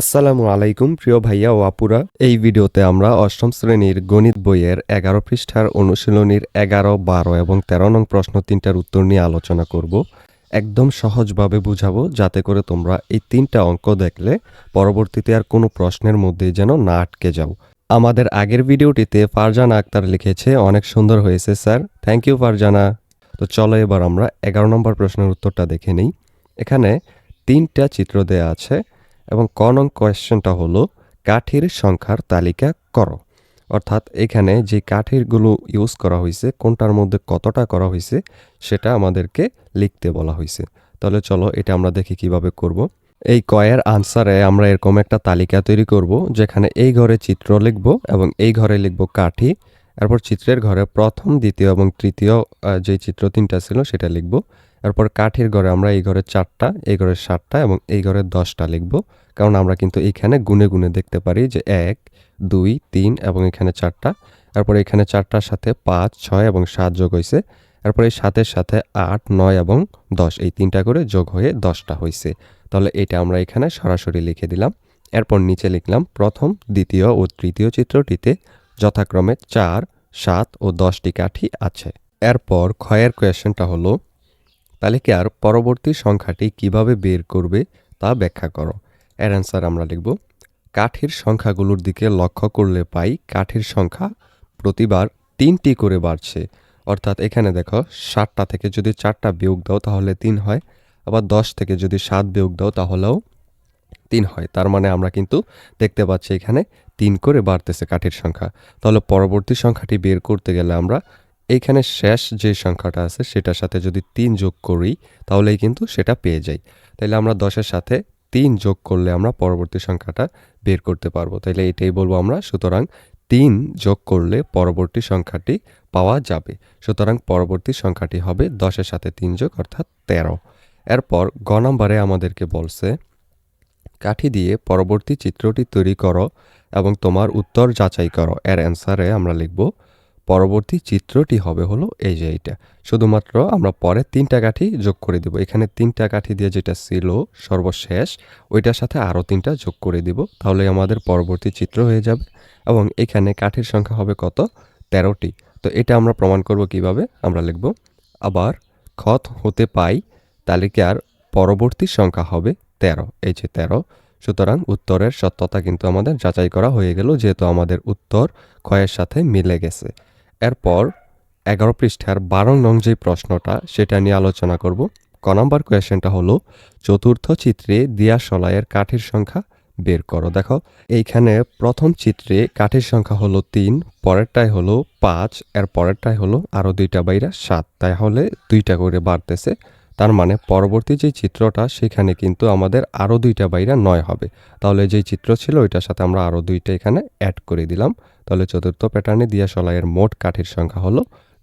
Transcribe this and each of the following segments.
আসসালামু আলাইকুম, প্রিয় ভাইয়া ও আপুরা। এই ভিডিওতে আমরা অষ্টম শ্রেণির গণিত বইয়ের এগারো পৃষ্ঠার অনুশীলনীর এগারো, বারো এবং তেরো নং প্রশ্ন তিনটার উত্তর নিয়ে আলোচনা করব। একদম সহজভাবে বুঝাবো, যাতে করে তোমরা এই তিনটা অঙ্ক দেখলে পরবর্তীতে আর কোনো প্রশ্নের মধ্যে যেন না আটকে যাও। আমাদের আগের ভিডিওটিতে ফারজানা আক্তার লিখেছে, অনেক সুন্দর হয়েছে স্যার। Thank you Farzana. তো চলো এবার আমরা এগারো নম্বর প্রশ্নের উত্তরটা দেখে নিই। এখানে তিনটা চিত্র দেয়া আছে। এবং ক নং কোয়েশ্চেনটা হলো, কাঠির সংখ্যার তালিকা করো। অর্থাৎ এখানে যে কাঠিরগুলো ইউজ করা হয়েছে, কোনটার মধ্যে কতটা করা হয়েছে, সেটা আমাদেরকে লিখতে বলা হয়েছে। তাহলে চলো এটা আমরা দেখি কীভাবে করব। এই কয়ের আনসারে আমরা এরকম একটা তালিকা তৈরি করব, যেখানে এই ঘরে চিত্র লিখব এবং এই ঘরে লিখব কাঠি। এরপর চিত্রের ঘরে প্রথম, দ্বিতীয় এবং তৃতীয় যে চিত্র তিনটা ছিল সেটা লিখব। এরপর কাঠির ঘরে আমরা এই ঘরে চারটা, এই ঘরে সাতটা এবং এই ঘরে দশটা লিখব। কারণ আমরা কিন্তু এখানে গুনে গুনে দেখতে পারি যে এক, দুই, তিন এবং এখানে চারটা। এরপর এখানে চারটার সাথে পাঁচ, ছয় এবং সাত যোগ হয়েছে এরপর এই সাতের সাথে আট, নয় এবং দশ, এই তিনটা করে যোগ হয়ে দশটা হয়েছে তাহলে এটা আমরা এখানে সরাসরি লিখে দিলাম। এরপর নিচে লিখলাম প্রথম, দ্বিতীয় ও তৃতীয় চিত্রটিতে যথাক্রমে চার, সাত ও দশটি কাঠি আছে। এরপর ক্ষয়ের কোয়েশনটা হলো তালিকার পরবর্তী সংখ্যাটি কীভাবে বের করবে তা ব্যাখ্যা করো। এর অ্যান্সার আমরা লিখব, কাঠের সংখ্যাগুলোর দিকে লক্ষ্য করলে পাই কাঠের সংখ্যা প্রতিবার তিনটি করে বাড়ছে। অর্থাৎ এখানে দেখো, সাতটা থেকে যদি চারটা বিয়োগ দাও তাহলে তিন হয়, আবার দশ থেকে যদি সাত বিয়োগ দাও তাহলেও তিন হয়। তার মানে আমরা কিন্তু দেখতে পাচ্ছি এখানে তিন করে বাড়তেছে কাঠের সংখ্যা। তাহলে পরবর্তী সংখ্যাটি বের করতে গেলে আমরা এইখানে শেষ যে সংখ্যাটা আছে, সেটার সাথে যদি তিন যোগ করি, তাহলেই কিন্তু সেটা পেয়ে যাই। তাইলে আমরা দশের সাথে তিন যোগ করলে আমরা পরবর্তী সংখ্যাটা বের করতে পারব। তাইলে এটাই বলব আমরা, সুতরাং তিন যোগ করলে পরবর্তী সংখ্যাটি পাওয়া যাবে। সুতরাং পরবর্তী সংখ্যাটি হবে দশের সাথে তিন যোগ, অর্থাৎ তেরো। এরপর গ নম্বরে আমাদেরকে বলছে, কাঠি দিয়ে পরবর্তী চিত্রটি তৈরি করো এবং তোমার উত্তর যাচাই করো। এর অ্যান্সারে আমরা লিখব পরবর্তী চিত্রটি হবে হলো এই যে এইটা। শুধুমাত্র আমরা পরে তিনটা কাঠি যোগ করে দিব। এখানে তিনটা কাঠি দিয়ে যেটা ছিল সর্বশেষ, ওইটার সাথে আরও তিনটা যোগ করে দিব। তাহলে আমাদের পরবর্তী চিত্র হয়ে যাবে এবং এখানে কাঠির সংখ্যা হবে কত? তেরোটি। তো এটা আমরা প্রমাণ করব কীভাবে? আমরা লিখব, আবার খত হতে পাই তালিকার পরবর্তী সংখ্যা হবে তেরো। এই যে তেরো, সুতরাং উত্তরের সত্যতা কিন্তু আমাদের যাচাই করা হয়ে গেল, যেহেতু আমাদের উত্তর ক্ষয়ের সাথে মিলে গেছে। এরপর এগারো পৃষ্ঠার বারো নং যে প্রশ্নটা, সেটা নিয়ে আলোচনা করব। ক নম্বর কোয়েশনটা হলো, চতুর্থ চিত্রে দিয়া সলাইয়ের কাঠের সংখ্যা বের করো। দেখো, এইখানে প্রথম চিত্রে কাঠের সংখ্যা হলো তিন, পরেরটাই হলো পাঁচ, এর পরেরটাই হলো আরও দুইটা বাইরা সাত। তাই হলে দুইটা করে বাড়তেছে তার মানে পরবর্তী যে চিত্রটা, সেখানে কিন্তু আমাদের আরও দুইটা বাইরা নয় হবে। তাহলে যে চিত্র ছিল, ওইটার সাথে আমরা আরও দুইটা এখানে অ্যাড করে দিলাম। তাহলে চতুর্থ প্যাটার্নে দিয়া সলাইয়ের মোট কাঠির সংখ্যা হলো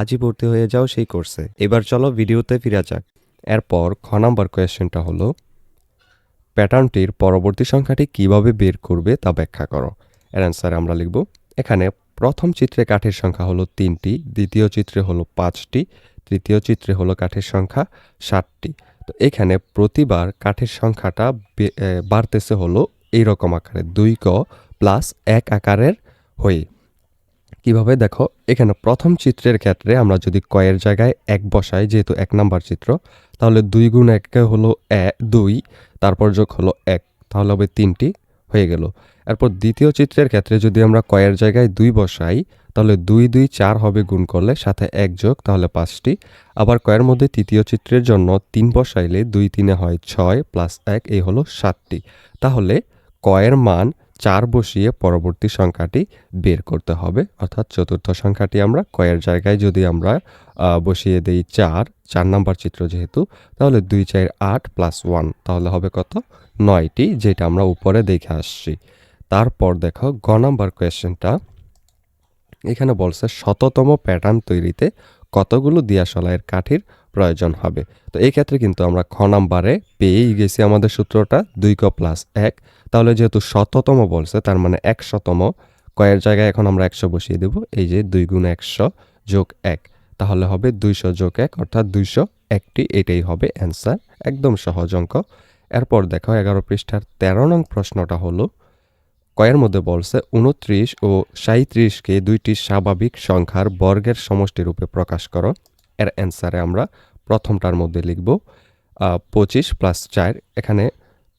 আজই ভর্তি হয়ে যাও সেই কোর্সে। এবার চলো ভিডিওতে ফিরে যাক। এরপর খ নাম্বার কোয়েশ্চেনটা হলো, প্যাটার্নটির পরবর্তী সংখ্যাটি কীভাবে বের করবে তা ব্যাখ্যা করো। এর অ্যান্সার আমরা লিখব, এখানে প্রথম চিত্রে কাঠের সংখ্যা হলো তিনটি, দ্বিতীয় চিত্রে হলো পাঁচটি, তৃতীয় চিত্রে হলো কাঠের সংখ্যা ষাটটি তো এখানে প্রতিবার কাঠের সংখ্যাটা বাড়তেছে হলো এইরকম আকারে, দুই ক প্লাস এক আকারের হয়ে। কীভাবে দেখো, এখানে প্রথম চিত্রের ক্ষেত্রে আমরা যদি কয়ের জায়গায় এক বসাই, যেহেতু এক নাম্বার চিত্র, তাহলে দুই গুণ এক হলো এ, দুই, তারপর যোগ হলো এক, তাহলে হবে তিনটি, হয়ে গেল। এরপর দ্বিতীয় চিত্রের ক্ষেত্রে যদি আমরা কয়ের জায়গায় দুই বসাই, তাহলে দুই দুই, চার হবে গুণ করলে সাথে এক যোগ, তাহলে পাঁচটি। আবার কয়ের মধ্যে তৃতীয় চিত্রের জন্য তিন বসাইলে দুই তিনে হয় ছয়, প্লাস এক এই হলো সাতটি। তাহলে কয়ের মান চার বসিয়ে পরবর্তী সংখ্যাটি বের করতে হবে। অর্থাৎ চতুর্থ সংখ্যাটি আমরা কয়ের জায়গায় যদি আমরা বসিয়ে দেই চার চার নাম্বার চিত্র যেহেতু, তাহলে দুই চার আট প্লাস ওয়ান, তাহলে হবে কত? নয়টি, যেটা আমরা উপরে দেখে আসছি। তারপর দেখো গ নাম্বার কোয়েশ্চেনটা। এখানে বলছে, শততম প্যাটার্ন তৈরিতে কতগুলো দিয়াশলাইয়ের কাঠির প্রয়োজন হবে। তো এই ক্ষেত্রে কিন্তু আমরা খ নাম্বারে পেয়েই গেছি আমাদের সূত্রটা, দুই ক প্লাস এক। তাহলে যেহেতু শততম বলছে, তার মানে একশতম কয়ের জায়গায় এখন আমরা একশো বসিয়ে দেব, এই যে দুই গুণ একশো যোগ এক। তাহলে হবে দুইশো যোগ এক, অর্থাৎ দুইশো একটি, এটাই হবে অ্যান্সার একদম সহজ অঙ্ক। এরপর দেখো এগারো পৃষ্ঠার তেরো নং প্রশ্নটা হলো কয়ের মধ্যে বলছে উনত্রিশ ও সাঁত্রিশকে দুইটি স্বাভাবিক সংখ্যার বর্গের সমষ্টি রূপে প্রকাশ করো। এর অ্যান্সারে আমরা প্রথমটার মধ্যে লিখব পঁচিশ প্লাস চার, এখানে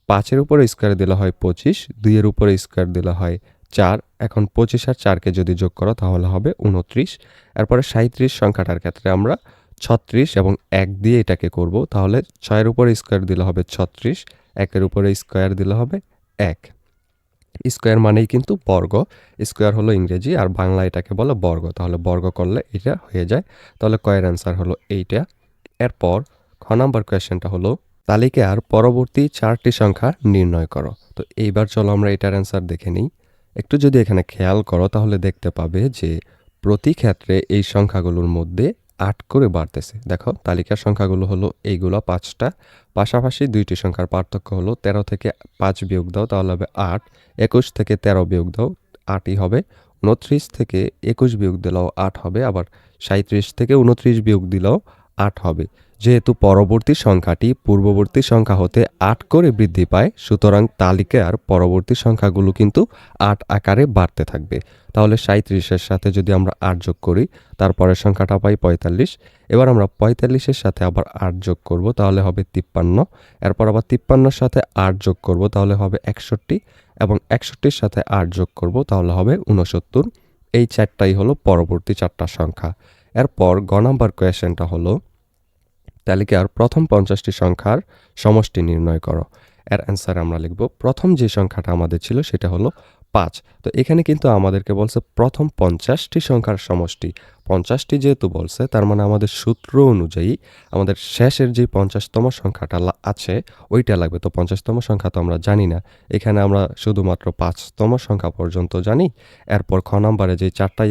পাঁচের উপরে স্কোয়ার দিলে হয় পঁচিশ, দুইয়ের উপরে স্কোয়ার দিলে হয় চার, এখন পঁচিশ আর চারকে যদি যোগ করো তাহলে হবে উনত্রিশ এরপরে সাঁত্রিশ সংখ্যাটার ক্ষেত্রে আমরা ছত্রিশ এবং এক দিয়ে এটাকে করব, তাহলে ছয়ের উপরে স্কোয়ার দিলে হবে ছত্রিশ, একের উপরে স্কোয়ার দিলে হবে এক। স্কোয়ার মানেই কিন্তু বর্গ। স্কোয়ার হলো ইংরেজি আর বাংলা এটাকে বলে বর্গ। তাহলে বর্গ করলে এটা হয়ে যায়। তাহলে কয়ের অ্যান্সার হলো এইটা। এরপর খ নাম্বার কোয়েশ্চেনটা হলো, তালিকার পরবর্তী চারটি সংখ্যা নির্ণয় করো। তো এইবার চলো আমরা এটার অ্যান্সার দেখে নিই। একটু যদি এখানে খেয়াল করো তাহলে দেখতে পাবে যে প্রতি ক্ষেত্রে এই সংখ্যাগুলোর মধ্যে আট করে বাড়তেছে। দেখো, তালিকার সংখ্যাগুলো হলো এইগুলো পাঁচটা, পাশাপাশি দুইটি সংখ্যার পার্থক্য হলো তেরো থেকে পাঁচ বিয়োগ দাও, তাহলে হবে আট, একুশ থেকে তেরো বিয়োগ দাও, আটই হবে, উনত্রিশ থেকে একুশ বিয়োগ দিলেও আট হবে, আবার সাঁত্রিশ থেকে উনত্রিশ বিয়োগ দিলেও আট হবে। যেহেতু পরবর্তী সংখ্যাটি পূর্ববর্তী সংখ্যা হতে আট করে বৃদ্ধি পায়, সুতরাং তালিকার পরবর্তী সংখ্যাগুলো কিন্তু আট আকারে বাড়তে থাকবে। তাহলে সাঁত্রিশের সাথে যদি আমরা আট যোগ করি, তারপরের সংখ্যাটা পাই পঁয়তাল্লিশ। এবার আমরা পঁয়তাল্লিশের সাথে আবার আট যোগ করব, তাহলে হবে তিপ্পান্ন। এরপর আবার তিপ্পান্নর সাথে আট যোগ করব, তাহলে হবে একষট্টি। এবং একষট্টির সাথে আট যোগ করব, তাহলে হবে উনসত্তর এই চারটাই হলো পরবর্তী চারটা সংখ্যা। এরপর গ নাম্বার কোয়েশ্চেনটা হলো তালিকার প্রথম পঞ্চাশটি সংখ্যার সমষ্টি নির্ণয় করো। এর অ্যান্সার আমরা লিখব, প্রথম যে সংখ্যাটা আমাদের ছিল সেটা হলো পাঁচ। তো এখানে কিন্তু আমাদেরকে বলছে প্রথম পঞ্চাশটি সংখ্যার সমষ্টি। পঞ্চাশটি যেহেতু বলছে, তার মানে আমাদের সূত্র অনুযায়ী আমাদের শেষের যে পঞ্চাশতম সংখ্যাটা আছে, ওইটা লাগবে। তো পঞ্চাশতম সংখ্যা তো আমরা জানি না। এখানে আমরা শুধুমাত্র পাঁচতম সংখ্যা পর্যন্ত জানি। এরপর খ নাম্বারে যে চারটা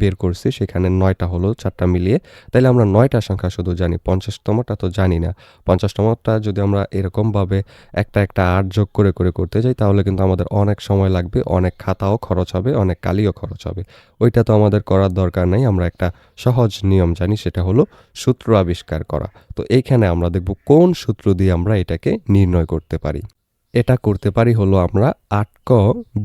বের করছি, সেখানে নয়টা হলো চারটা মিলিয়ে। তাইলে আমরা নয়টা সংখ্যা শুধু জানি, পঞ্চাশতমটা তো জানি না। পঞ্চাশতমটা যদি আমরা এরকমভাবে একটা একটা আট যোগ করে করে করতে যাই, তাহলে কিন্তু আমাদের অনেক সময় লাগবে, অনেক খাতাও খরচ হবে, অনেক কালিও খরচ হবে। ওইটা তো আমাদের করার দরকার নেই, আমরা একটা সহজ নিয়ম জানি, সেটা হলো সূত্র আবিষ্কার করা। তো এইখানে আমরা দেখব কোন সূত্র দিয়ে আমরা এটাকে নির্ণয় করতে পারি। এটা করতে পারি হলো আমরা আট ক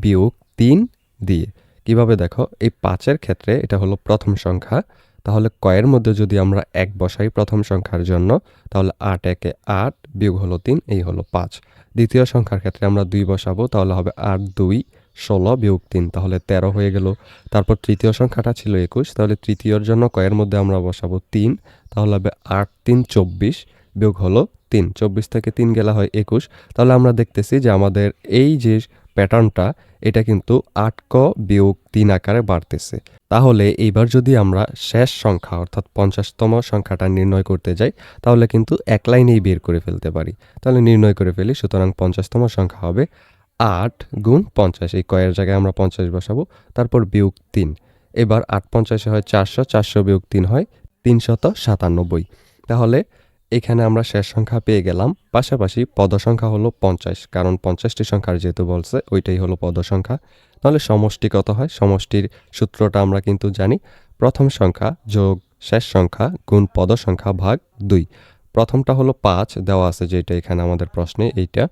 বিয়োগ তিন দিয়ে। কীভাবে দেখো? এই পাঁচের ক্ষেত্রে এটা হলো প্রথম সংখ্যা। তাহলে কয়ের মধ্যে যদি আমরা এক বসাই প্রথম সংখ্যার জন্য, তাহলে আট একে আট বিয়োগ হলো তিন, এই হলো পাঁচ। দ্বিতীয় সংখ্যার ক্ষেত্রে আমরা দুই বসাবো, তাহলে হবে আট দুই ষোলো বিয়োগ তিন, তাহলে তেরো হয়ে গেল। তারপর তৃতীয় সংখ্যাটা ছিল একুশ, তাহলে তৃতীয়র জন্য কয়ের মধ্যে আমরা বসাবো তিন, তাহলে হবে আট, তিন, চব্বিশ বিয়োগ হলো তিন। চব্বিশ থেকে তিন গেলা হয় একুশ। তাহলে আমরা দেখতেছি যে আমাদের এই যে প্যাটার্নটা, এটা কিন্তু আট ক বিয়োগ তিন আকারে বাড়তেছে। তাহলে এইবার যদি আমরা শেষ সংখ্যা, অর্থাৎ পঞ্চাশতম সংখ্যাটা নির্ণয় করতে যাই, তাহলে কিন্তু এক লাইনেই বের করে ফেলতে পারি। তাহলে নির্ণয় করে ফেলি, সুতরাং পঞ্চাশতম সংখ্যা হবে আট গুণ পঞ্চাশ, এই কয়ের জায়গায় আমরা পঞ্চাশ বসাবো, তারপর বিয়োগ তিন। এবার আট পঞ্চাশে হয় চারশো চারশো বিয়োগ তিন হয় তিনশত সাতানব্বই। তাহলে এখানে আমরা শেষ সংখ্যা পেয়ে গেলাম, পাশাপাশি পদ সংখ্যা হলো পঞ্চাশ, কারণ পঞ্চাশটি সংখ্যার যেহেতু বলছে, ওইটাই হলো পদ সংখ্যা তাহলে সমষ্টি কত হয়? সমষ্টির সূত্রটা আমরা কিন্তু জানি। প্রথম সংখ্যা যোগ শেষ সংখ্যা গুণ পদ সংখ্যা ভাগ দুই। প্রথমটা হলো পাঁচ, দেওয়া আছে যেটা এখানে আমাদের প্রশ্নে, এইটা।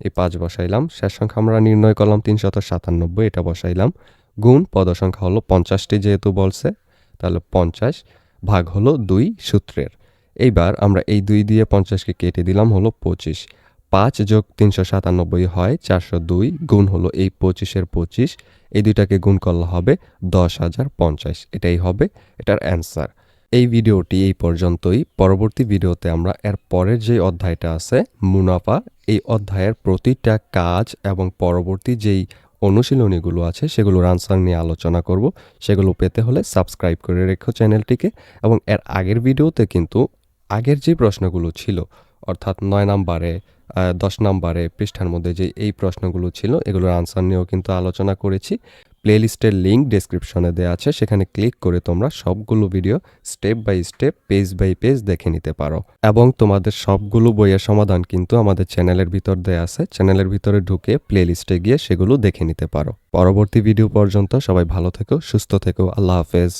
এই পাঁচ বসাইলাম। শেষ সংখ্যা আমরা নির্ণয় করলাম তিনশত সাতানব্বই, এটা বসাইলাম। গুণ পদ সংখ্যা হলো পঞ্চাশটি যেহেতু বলছে, তাহলে পঞ্চাশ ভাগ হলো দুই সূত্রের। এইবার আমরা এই দুই দিয়ে পঞ্চাশকে কেটে দিলাম হলো পঁচিশ। পাঁচ যোগ তিনশো সাতানব্বই হয় চারশো দুই, গুণ হলো এই পঁচিশের পঁচিশ। এই দুইটাকে গুণ করলে হবে দশ হাজার পঞ্চাশ। এটাই হবে এটার অ্যান্সার। এই ভিডিওটি এই পর্যন্তই। পরবর্তী ভিডিওতে আমরা এর পরের যে অধ্যায়টা আছে, মুনাফা এই অধ্যায়ের প্রতিটা কাজ এবং পরবর্তী যেই অনুশীলনীগুলো আছে, সেগুলোর আনসার নিয়ে আলোচনা করব। সেগুলো পেতে হলে সাবস্ক্রাইব করে রেখো চ্যানেলটিকে এবং এর আগের ভিডিওতে কিন্তু আগের যে প্রশ্নগুলো ছিল, অর্থাৎ নয় নাম্বারে দশ নাম্বারে পৃষ্ঠার মধ্যে যে এই প্রশ্নগুলো ছিল, এগুলোর আনসার নিয়েও কিন্তু আলোচনা করেছি। প্লেলিস্টের লিঙ্ক ডেসক্রিপশনে দেওয়া আছে, সেখানে ক্লিক করে তোমরা সবগুলো video step by step page by page দেখে নিতে পারো। এবং তোমাদের সবগুলো বইয়ের সমাধান কিন্তু আমাদের চ্যানেলের ভিতর দেয়া আছে। চ্যানেলের ভিতরে ঢুকে প্লেলিস্টে গিয়ে সেগুলো দেখে নিতে পারো। পরবর্তী ভিডিও পর্যন্ত সবাই ভালো থেকো, সুস্থ থেকো, আল্লাহ হাফেজ।